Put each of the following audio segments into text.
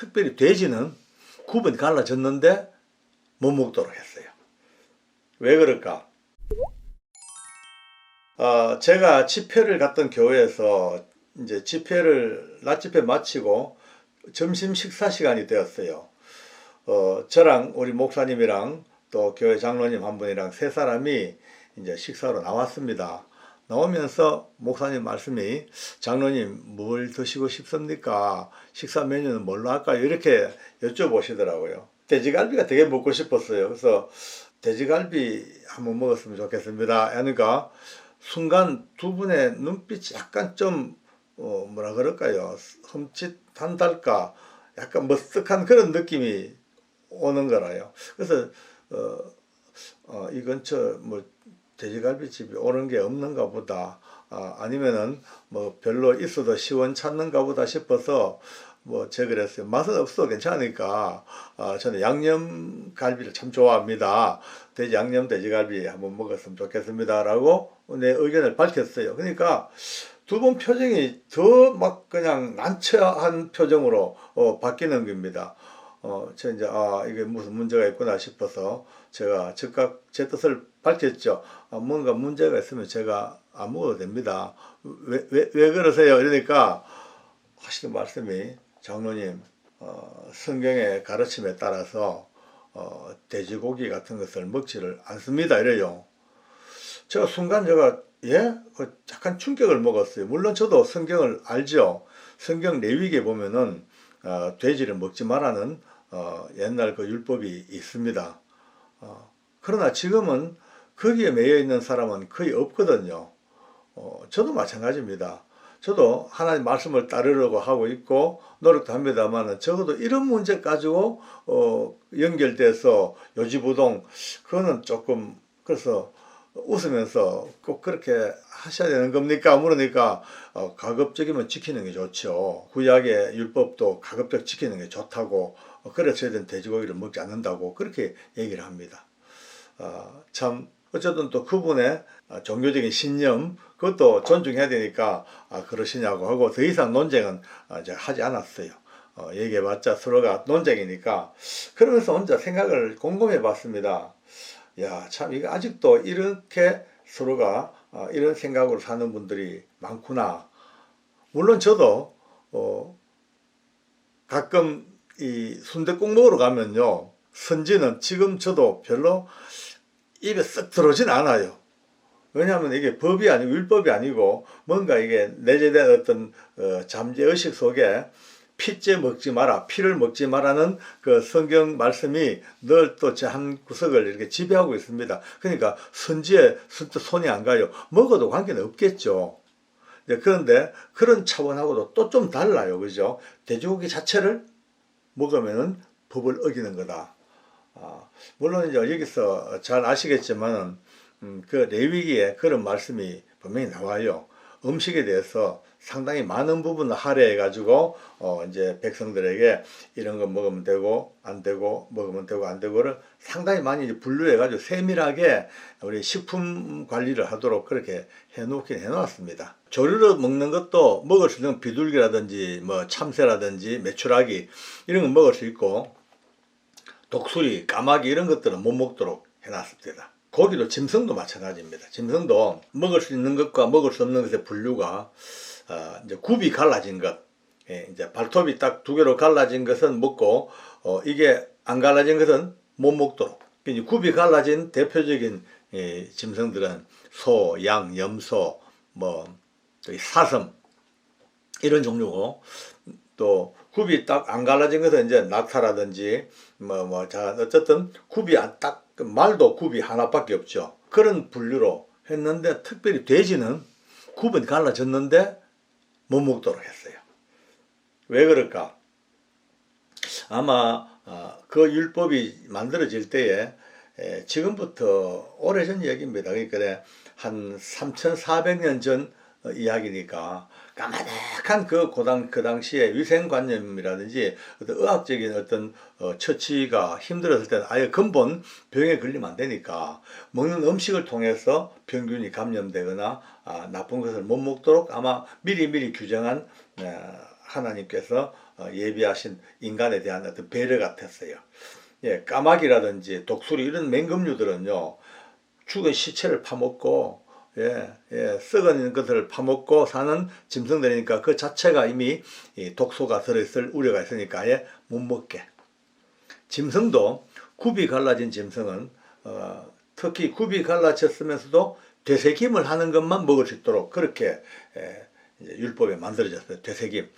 특별히 돼지는 굽은 갈라졌는데 못 먹도록 했어요. 왜 그럴까? 어, 제가 집회를 갔던 교회에서 이제 집회를 낮 집회 마치고 점심 식사 시간이 되었어요. 어, 저랑 우리 목사님이랑 또 교회 장로님 한 분이랑 세 사람이 이제 식사로 나왔습니다. 나오면서 목사님 말씀이 장로님 뭘 드시고 싶습니까? 식사 메뉴는 뭘로 할까요? 이렇게 여쭤보시더라고요. 돼지갈비가 되게 먹고 싶었어요. 그래서 돼지갈비 한번 먹었으면 좋겠습니다. 하니까 순간 두 분의 눈빛이 약간 좀 어, 뭐라 그럴까요? 흠칫한달까? 약간 머쓱한 그런 느낌이 오는 거라요. 그래서 어, 어, 이 근처 뭐 돼지갈비집이 오는 게 없는가 보다. 아, 아니면은 뭐 별로 있어도 시원찮는가 보다 싶어서 뭐 제가 그랬어요. 맛은 없어 괜찮으니까 아, 저는 양념갈비를 참 좋아합니다. 돼지 양념 돼지갈비 한번 먹었으면 좋겠습니다 라고 내 의견을 밝혔어요. 그러니까 두 분 표정이 더 막 그냥 난처한 표정으로 어, 바뀌는 겁니다. 어, 저 이제 아 이게 무슨 문제가 있구나 싶어서 제가 즉각 제 뜻을 밝혔죠. 아, 뭔가 문제가 있으면 제가 안 먹어도 됩니다. 왜, 왜, 왜 그러세요? 이러니까 하시는 말씀이 장로님 어, 성경의 가르침에 따라서 어, 돼지고기 같은 것을 먹지를 않습니다. 이래요. 제가 순간 제가 예? 그 약간 충격을 먹었어요. 물론 저도 성경을 알죠. 성경 레위기에 보면은 어, 돼지를 먹지 말라는 어, 옛날 그 율법이 있습니다. 어, 그러나 지금은 거기에 매여 있는 사람은 거의 없거든요. 어, 저도 마찬가지입니다. 저도 하나님 말씀을 따르려고 하고 있고 노력도 합니다만 적어도 이런 문제 가지고 어, 연결돼서 요지부동 그거는 조금 그래서 웃으면서 꼭 그렇게 하셔야 되는 겁니까? 물으니까 어, 가급적이면 지키는 게 좋죠. 구약의 율법도 가급적 지키는 게 좋다고 어, 그래서 저희들은 돼지고기를 먹지 않는다고 그렇게 얘기를 합니다. 어, 참 어쨌든 또 그분의 어, 종교적인 신념 그것도 존중해야 되니까 아, 그러시냐고 하고 더 이상 논쟁은 어, 제가 하지 않았어요. 어, 얘기해봤자 서로가 논쟁이니까 그러면서 혼자 생각을 곰곰해 봤습니다. 야, 참, 이거 아직도 이렇게 서로가 어, 이런 생각으로 사는 분들이 많구나. 물론 저도, 어, 가끔 이 순대국 먹으러 가면요. 선지는 지금 저도 별로 입에 썩 들어오진 않아요. 왜냐하면 이게 법이 아니고 율법이 아니고 뭔가 이게 내재된 어떤 어, 잠재 의식 속에 피째 먹지 마라, 피를 먹지 마라는 그 성경 말씀이 늘 또 제 한 구석을 이렇게 지배하고 있습니다. 그러니까 선지에 손이 안 가요. 먹어도 관계는 없겠죠. 네, 그런데 그런 차원하고도 또 좀 달라요. 그죠? 돼지고기 자체를 먹으면은 법을 어기는 거다. 아, 물론 이제 여기서 잘 아시겠지만 음, 그 레위기에 그런 말씀이 분명히 나와요. 음식에 대해서 상당히 많은 부분을 할애해 가지고 어 이제 백성들에게 이런 거 먹으면 되고 안 되고 먹으면 되고 안 되고를 상당히 많이 분류해 가지고 세밀하게 우리 식품 관리를 하도록 그렇게 해 놓긴 해 놨습니다. 조류로 먹는 것도 먹을 수 있는 비둘기라든지 뭐 참새라든지 메추라기 이런 건 먹을 수 있고 독수리, 까마귀 이런 것들은 못 먹도록 해 놨습니다. 고기도 짐승도 마찬가지입니다. 짐승도 먹을 수 있는 것과 먹을 수 없는 것의 분류가 어, 이제 굽이 갈라진 것, 예, 이제 발톱이 딱 두 개로 갈라진 것은 먹고 어, 이게 안 갈라진 것은 못 먹도록. 이제 굽이 갈라진 대표적인 예, 짐승들은 소, 양, 염소, 뭐 사슴 이런 종류고 또 굽이 딱 안 갈라진 것은 이제 낙타라든지 뭐 뭐 자 어쨌든 굽이 딱 말도 굽이 하나밖에 없죠. 그런 분류로 했는데 특별히 돼지는 굽은 갈라졌는데 못 먹도록 했어요. 왜 그럴까? 아마 어, 그 율법이 만들어질 때에 에, 지금부터 오래전 얘기입니다. 그러니까 한 3,400년 전 어, 이야기니까 까마득한 그 고당 그 당시에 위생관념이라든지 어떤 의학적인 어떤 어, 처치가 힘들었을 때는 아예 근본 병에 걸리면 안 되니까 먹는 음식을 통해서 병균이 감염되거나 아, 나쁜 것을 못 먹도록 아마 미리 미리 규정한 어, 하나님께서 어, 예비하신 인간에 대한 어떤 배려 같았어요. 예, 까마귀라든지 독수리 이런 맹금류들은요 죽은 시체를 파먹고 예, 예, 썩은 것들을 파먹고 사는 짐승들이니까 그 자체가 이미 이 독소가 들어있을 우려가 있으니까 아예 못 먹게. 짐승도 굽이 갈라진 짐승은 어, 특히 굽이 갈라졌으면서도 되새김을 하는 것만 먹을 수 있도록 그렇게 예, 율법에 만들어졌어요. 되새김.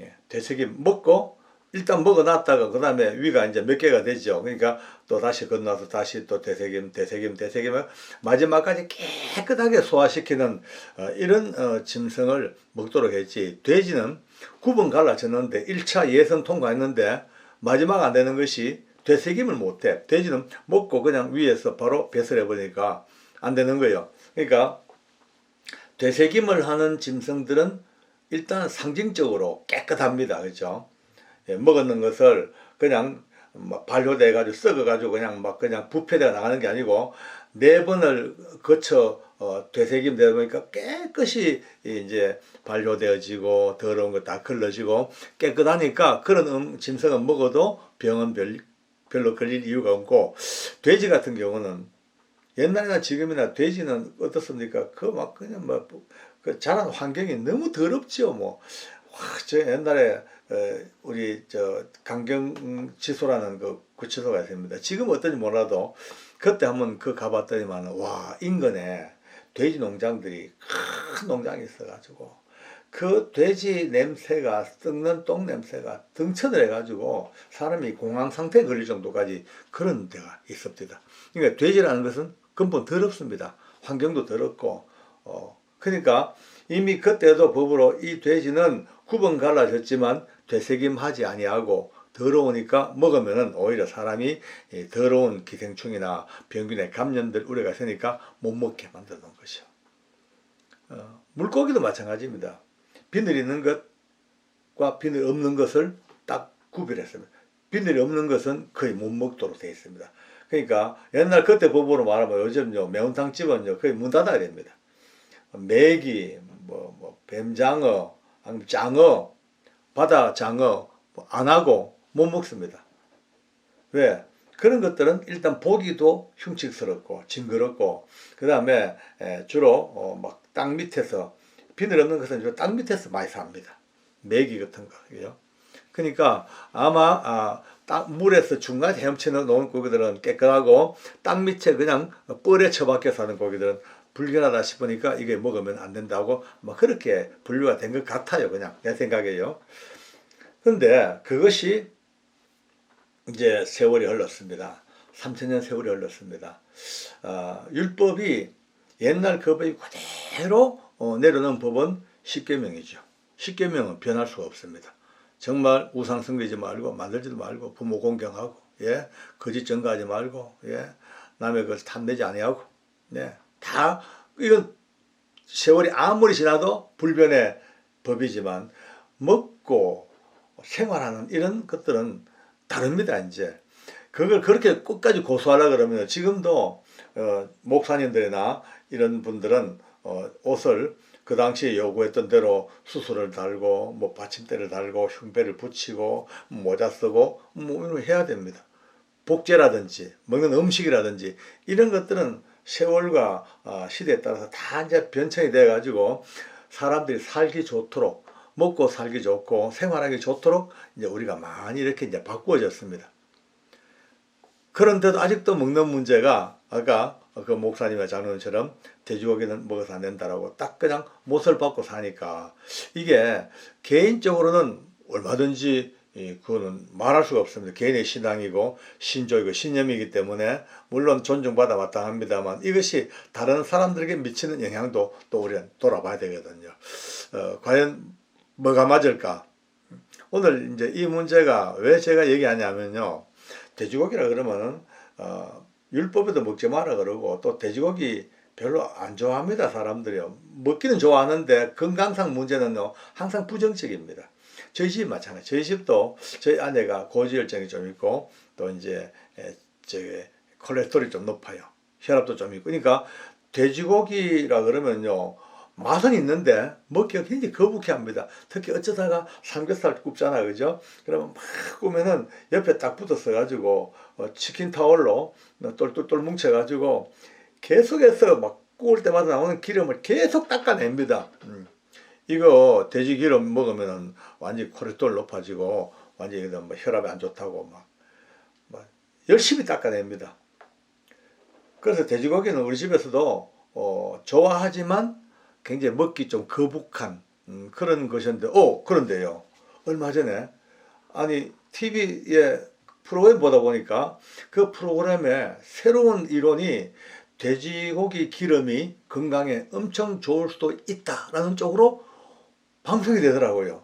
예, 되새김 먹고 일단 먹어놨다가 그 다음에 위가 이제 몇 개가 되죠. 그러니까 또 다시 건너서 다시 또 되새김, 되새김, 되새김을 마지막까지 깨끗하게 소화시키는 어, 이런 어, 짐승을 먹도록 했지. 돼지는 구분 갈라졌는데 1차 예선 통과했는데 마지막 안 되는 것이 되새김을 못해. 돼지는 먹고 그냥 위에서 바로 배설해 버리니까 안 되는 거예요. 그러니까 되새김을 하는 짐승들은 일단 상징적으로 깨끗합니다. 그렇죠? 예, 먹었는 것을 그냥 막 발효돼 가지고 썩어 가지고 그냥 막 그냥 부패되어 나가는 게 아니고 네 번을 거쳐 어, 되새김 되다 보니까 깨끗이 이제 발효되어지고 더러운 거 다 걸러지고 깨끗하니까 그런 음, 짐승은 먹어도 병은 별, 별로 걸릴 이유가 없고 돼지 같은 경우는 옛날이나 지금이나 돼지는 어떻습니까? 그 막 그냥 뭐그 자란 환경이 너무 더럽죠 뭐. 와, 저 옛날에 어, 우리 저 강경 지소라는 그 구치소가 있습니다. 지금 어떤지 몰라도 그때 한번 그 가봤더니만 와 인근에 돼지 농장들이 큰 농장이 있어가지고 그 돼지 냄새가 썩는 똥 냄새가 등천을 해가지고 사람이 공황 상태에 걸릴 정도까지 그런 데가 있습니다. 그러니까 돼지라는 것은 근본 더럽습니다. 환경도 더럽고 어 그러니까 이미 그때도 법으로 이 돼지는 구분 갈라졌지만 되새김하지 아니하고 더러우니까 먹으면은 오히려 사람이 이 더러운 기생충이나 병균에 감염될 우려가 있으니까 못 먹게 놓은 것이요. 어, 물고기도 마찬가지입니다. 비늘 있는 것과 비늘 없는 것을 딱 구별했습니다. 비늘이 없는 것은 거의 못 먹도록 되어 있습니다. 그러니까 옛날 그때 법으로 말하면 요즘요 매운탕 집은요 거의 문 닫아야 됩니다. 메기, 뭐, 뭐 뱀장어, 장어, 바다 장어 뭐안 하고 못 먹습니다. 왜? 그런 것들은 일단 보기도 흉측스럽고 징그럽고 그 다음에 주로 어, 막 땅 밑에서 비늘 없는 것은 주로 땅 밑에서 많이 삽니다. 메기 같은 거. 그죠? 그러니까 아마 아, 땅 물에서 중간에 헤엄치는 놓은 고기들은 깨끗하고 땅 밑에 그냥 뻘에 처박혀 사는 고기들은 불결하다 싶으니까 이게 먹으면 안 된다고 막 그렇게 분류가 된 것 같아요. 그냥 내 생각에요. 근데 그것이 이제 세월이 흘렀습니다. 3천년 세월이 흘렀습니다. 아, 율법이 옛날 그 법이 그대로 어, 내려놓은 법은 십계명이죠. 십계명은 변할 수가 없습니다. 정말 우상 숭배지 말고 만들지도 말고 부모 공경하고 예 거짓 증거하지 말고 예 남의 것을 탐내지 아니하고 네 다 이건 세월이 아무리 지나도 불변의 법이지만 먹고 생활하는 이런 것들은 다릅니다 이제 그걸 그렇게 끝까지 고수하려 그러면 지금도 어, 목사님들이나 이런 분들은 어, 옷을 그 당시에 요구했던 대로 수술을 달고 뭐 받침대를 달고 흉배를 붙이고 모자 쓰고 뭐 이런 거 해야 됩니다. 복제라든지 먹는 음식이라든지 이런 것들은 세월과 어, 시대에 따라서 다 이제 변천이 돼 가지고 사람들이 살기 좋도록 먹고 살기 좋고 생활하기 좋도록 이제 우리가 많이 이렇게 이제 바꾸어졌습니다. 그런데도 아직도 먹는 문제가 아까 그 목사님의 장로님처럼 돼지고기는 먹어서 안 된다라고 딱 그냥 못을 받고 사니까 이게 개인적으로는 얼마든지 이 그거는 말할 수가 없습니다. 개인의 신앙이고 신조이고 신념이기 때문에 물론 존중받아 마땅합니다만 이것이 다른 사람들에게 미치는 영향도 또 우리는 돌아봐야 되거든요. 어, 과연 뭐가 맞을까? 오늘 이제 이 문제가 왜 제가 얘기하냐면요. 돼지고기라 그러면은 어, 율법에도 먹지 마라 그러고 또 돼지고기 별로 안 좋아합니다 사람들이요. 먹기는 좋아하는데 건강상 문제는요 항상 부정적입니다. 저희 집 마찬가지. 저희 집도 저희 아내가 고지혈증이 좀 있고 또 이제 에, 저기 콜레스테롤이 좀 높아요. 혈압도 좀 있고. 그러니까 돼지고기라 그러면요 맛은 있는데 먹기가 굉장히 거북해합니다. 특히 어쩌다가 삼겹살 굽잖아, 그죠? 그러면 막 구우면은 옆에 딱 붙었어 가지고 어, 치킨 타월로 똘똘똘 뭉쳐가지고 계속해서 막 구울 때마다 나오는 기름을 계속 닦아냅니다. 음. 이거 돼지 기름 먹으면은 완전히 콜레스테롤 높아지고 완전히 뭐 혈압이 안 좋다고 막, 막 열심히 닦아냅니다. 그래서 돼지고기는 우리 집에서도 어, 좋아하지만 굉장히 먹기 좀 거북한 음, 그런 것이었는데, 오 그런데요. 얼마 전에 아니 TV에 프로그램 보다 보니까 그 프로그램에 새로운 이론이 돼지고기 기름이 건강에 엄청 좋을 수도 있다라는 쪽으로 방송이 되더라고요.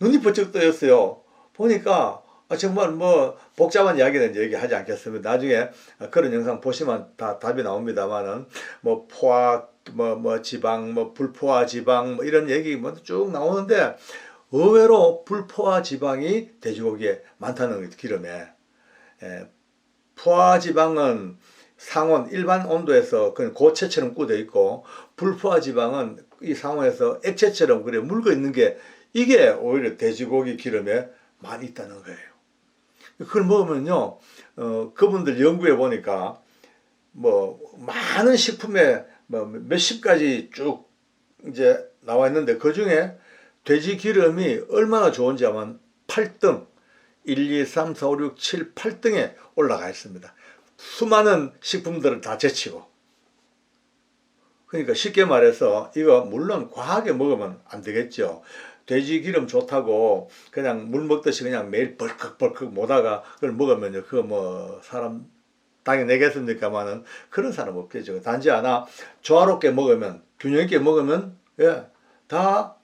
눈이 번쩍 뜨였어요. 보니까 아, 정말 뭐 복잡한 이야기는 얘기하지 않겠습니다. 나중에 그런 영상 보시면 다 답이 나옵니다만은 뭐 포화 뭐, 뭐 지방, 뭐 불포화 지방 뭐 이런 얘기 뭐 쭉 나오는데 의외로 불포화 지방이 돼지고기에 많다는 거 기름에 예, 포화 지방은 상온 일반 온도에서 그냥 고체처럼 굳어 있고 불포화 지방은 이 상온에서 액체처럼 그래 물고 있는 게 이게 오히려 돼지고기 기름에 많이 있다는 거예요. 그걸 먹으면요, 어, 그분들 연구해 보니까 뭐 많은 식품에 뭐 몇십 가지 쭉 이제 나와 있는데 그 중에 돼지 기름이 얼마나 좋은지 하면 8등, 1, 2, 3, 4, 5, 6, 7, 8등에 올라가 있습니다. 수많은 식품들을 다 제치고. 그러니까 쉽게 말해서 이거 물론 과하게 먹으면 안 되겠죠. 돼지 기름 좋다고 그냥 물 먹듯이 그냥 매일 벌컥벌컥 못하가 그걸 먹으면요. 그거 뭐 사람 당연히 내겠습니까만은 그런 사람 없겠죠. 단지 하나 조화롭게 먹으면 균형 있게 먹으면 예, 다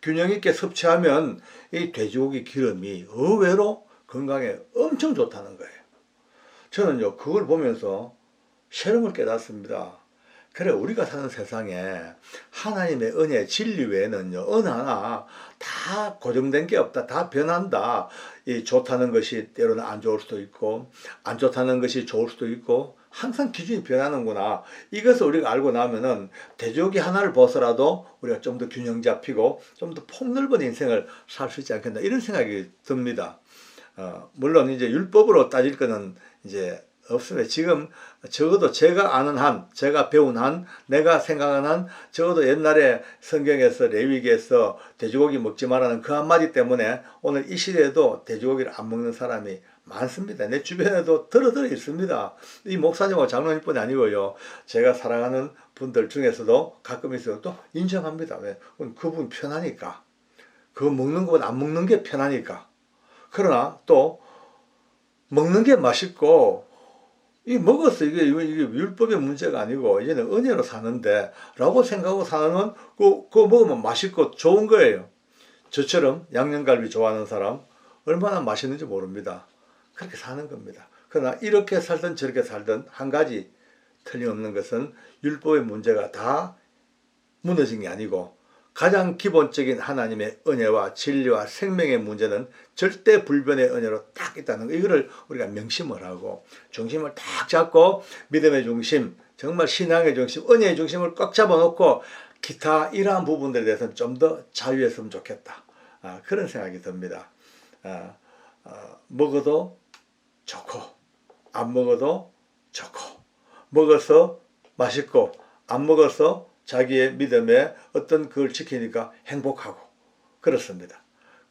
균형 있게 섭취하면 이 돼지고기 기름이 의외로 건강에 엄청 좋다는 거예요. 저는요 그걸 보면서 실험을 깨닫습니다. 그래 우리가 사는 세상에 하나님의 은혜 진리 외에는요 어느 하나 다 고정된 게 없다. 다 변한다. 이 좋다는 것이 때로는 안 좋을 수도 있고 안 좋다는 것이 좋을 수도 있고 항상 기준이 변하는구나. 이것을 우리가 알고 나면은 대조기 하나를 벗어라도 우리가 좀 더 균형 잡히고 좀 더 폭넓은 인생을 살 수 있지 않겠나 이런 생각이 듭니다. 어, 물론 이제 율법으로 따질 거는 이제 없습니다. 지금 적어도 제가 아는 한, 제가 배운 한, 내가 생각하는 한, 적어도 옛날에 성경에서 레위기에서 돼지고기 먹지 말라는 그 한마디 때문에 오늘 이 시대에도 돼지고기를 안 먹는 사람이 많습니다. 내 주변에도 들어들어 있습니다. 이 목사님하고 장로님뿐이 아니고요. 제가 사랑하는 분들 중에서도 가끔 있어요. 또 인정합니다. 왜? 그분 편하니까. 그거 먹는 것보다 안 먹는 게 편하니까. 그러나 또 먹는 게 맛있고 이 먹었어 이게 이게 율법의 문제가 아니고 이제는 은혜로 사는데 라고 생각하고 사는 그, 그거 먹으면 맛있고 좋은 거예요. 저처럼 양념갈비 좋아하는 사람 얼마나 맛있는지 모릅니다. 그렇게 사는 겁니다. 그러나 이렇게 살든 저렇게 살든 한 가지 틀림없는 것은 율법의 문제가 다 무너진 게 아니고 가장 기본적인 하나님의 은혜와 진리와 생명의 문제는 절대 불변의 은혜로 딱 있다는 거. 이거를 우리가 명심을 하고 중심을 딱 잡고 믿음의 중심, 정말 신앙의 중심, 은혜의 중심을 꽉 잡아놓고 기타 이러한 부분들에 대해서는 좀 더 자유했으면 좋겠다. 아, 그런 생각이 듭니다. 아, 아, 먹어도 좋고 안 먹어도 좋고 먹어서 맛있고 안 먹어서 자기의 믿음에 어떤 그걸 지키니까 행복하고 그렇습니다.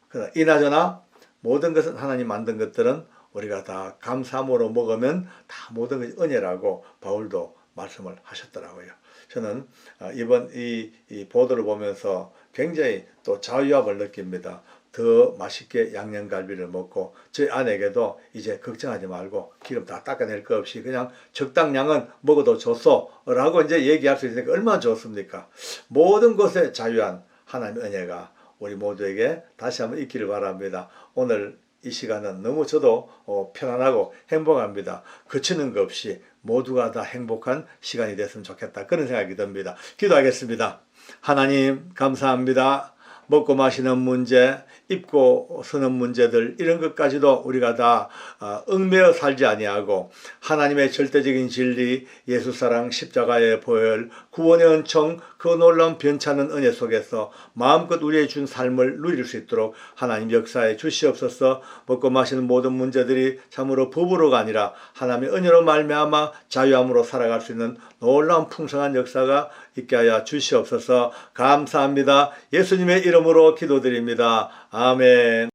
그러나 이나저나 모든 것은 하나님 만든 것들은 우리가 다 감사함으로 먹으면 다 모든 것이 은혜라고 바울도 말씀을 하셨더라고요. 저는 아, 이번 이, 이 보도를 보면서 굉장히 또 자유함을 느낍니다. 더 맛있게 양념갈비를 먹고 저희 아내에게도 이제 걱정하지 말고 기름 다 닦아낼 거 없이 그냥 적당량은 먹어도 좋소 라고 이제 얘기할 수 있으니까 얼마나 좋습니까? 모든 것에 자유한 하나님의 은혜가 우리 모두에게 다시 한번 있기를 바랍니다. 오늘 이 시간은 너무 저도 어, 편안하고 행복합니다. 거치는 거 없이 모두가 다 행복한 시간이 됐으면 좋겠다. 그런 생각이 듭니다. 기도하겠습니다. 하나님 감사합니다 먹고 마시는 문제, 입고 서는 문제들 이런 것까지도 우리가 다 어, 얽매여 살지 아니하고 하나님의 절대적인 진리, 예수 사랑, 십자가의 보혈, 구원의 은총, 그 놀라운 변찮은 은혜 속에서 마음껏 우리의 준 삶을 누릴 수 있도록 하나님 역사에 주시옵소서. 먹고 마시는 모든 문제들이 참으로 법으로가 아니라 하나님의 은혜로 말미암아 자유함으로 살아갈 수 있는 놀라운 풍성한 역사가 있게 하여 주시옵소서. 감사합니다. 예수님의 이름으로 기도드립니다. 아멘.